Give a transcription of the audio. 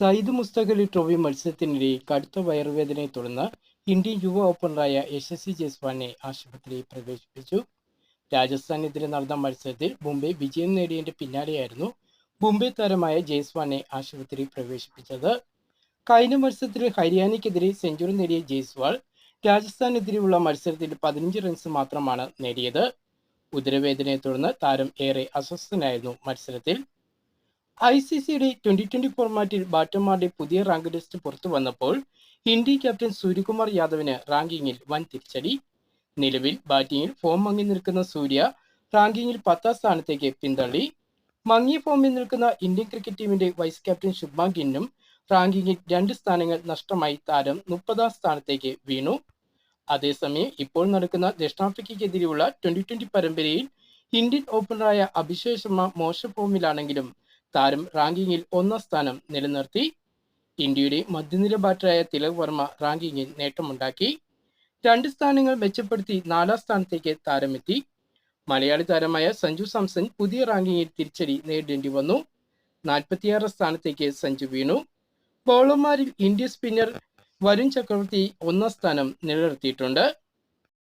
Sayyid മുസ്തഖ് Ali trophy മത്സരത്തിനിടെ കടുത്ത വയറുവേദനയെ തുടർന്ന് ഇന്ത്യൻ യുവ ഓപ്പണറായ യശസ്വി ജയ്സ്വാളിനെ ആശുപത്രിയിൽ പ്രവേശിപ്പിച്ചു. രാജസ്ഥാനെതിരെ നടന്ന മത്സരത്തിൽ മുംബൈ വിജയം നേടിയതിന്റെ പിന്നാലെയായിരുന്നു മുംബൈ താരമായ ജയ്സ്വാളിനെ ആശുപത്രിയിൽ പ്രവേശിപ്പിച്ചത്. കഴിഞ്ഞ മത്സരത്തിൽ ഹരിയാനയ്ക്കെതിരെ സെഞ്ചുറി നേടിയ ജയ്സ്വാൾ രാജസ്ഥാനെതിരെയുള്ള മത്സരത്തിൽ പതിനഞ്ച് റൺസ് മാത്രമാണ് നേടിയത്. ഉദരവേദനയെ തുടർന്ന് താരം ഏറെ അസ്വസ്ഥനായിരുന്നു മത്സരത്തിൽ. ഐ സി സിയുടെ ട്വന്റി ട്വന്റി ഫോർമാറ്റിൽ ബാറ്റർമാരുടെ പുതിയ റാങ്ക് ലിസ്റ്റ് പുറത്തു വന്നപ്പോൾ ഇന്ത്യ ക്യാപ്റ്റൻ സൂര്യകുമാർ യാദവിന് റാങ്കിങ്ങിൽ വൻ തിരിച്ചടി. നിലവിൽ ബാറ്റിംഗിൽ ഫോം മങ്ങി നിൽക്കുന്ന സൂര്യ റാങ്കിങ്ങിൽ പത്താം സ്ഥാനത്തേക്ക് പിന്തള്ളി. മങ്ങിയ ഫോമിൽ നിൽക്കുന്ന ഇന്ത്യൻ ക്രിക്കറ്റ് ടീമിന്റെ വൈസ് ക്യാപ്റ്റൻ ശുഭ്മാൻ ഗിന്നും റാങ്കിങ്ങിൽ രണ്ട് സ്ഥാനങ്ങൾ നഷ്ടമായി താരം മുപ്പതാം സ്ഥാനത്തേക്ക് വീണു. അതേസമയം ഇപ്പോൾ നടക്കുന്ന ദക്ഷിണാഫ്രിക്കയ്ക്കെതിരെയുള്ള ട്വന്റി ട്വന്റി പരമ്പരയിൽ ഇന്ത്യൻ ഓപ്പണറായ അഭിഷേക് ശർമ്മ മോശം ഫോമിലാണെങ്കിലും താരം റാങ്കിങ്ങിൽ ഒന്നാം സ്ഥാനം നിലനിർത്തി. ഇന്ത്യയുടെ മധ്യനിര ബാറ്ററായ തിലക് വർമ്മ റാങ്കിങ്ങിൽ നേട്ടമുണ്ടാക്കി. രണ്ട് സ്ഥാനങ്ങൾ മെച്ചപ്പെടുത്തി നാലാം സ്ഥാനത്തേക്ക് താരമെത്തി. മലയാളി താരമായ സഞ്ജു സാംസൺ പുതിയ റാങ്കിങ്ങിൽ തിരിച്ചടി നേരിടേണ്ടി വന്നു. നാൽപ്പത്തിയാറ് സ്ഥാനത്തേക്ക് സഞ്ജു വീണു. ബൗളർമാരിൽ ഇന്ത്യ സ്പിന്നർ വരുൺ ചക്രവർത്തി ഒന്നാം സ്ഥാനം നിലനിർത്തിയിട്ടുണ്ട്.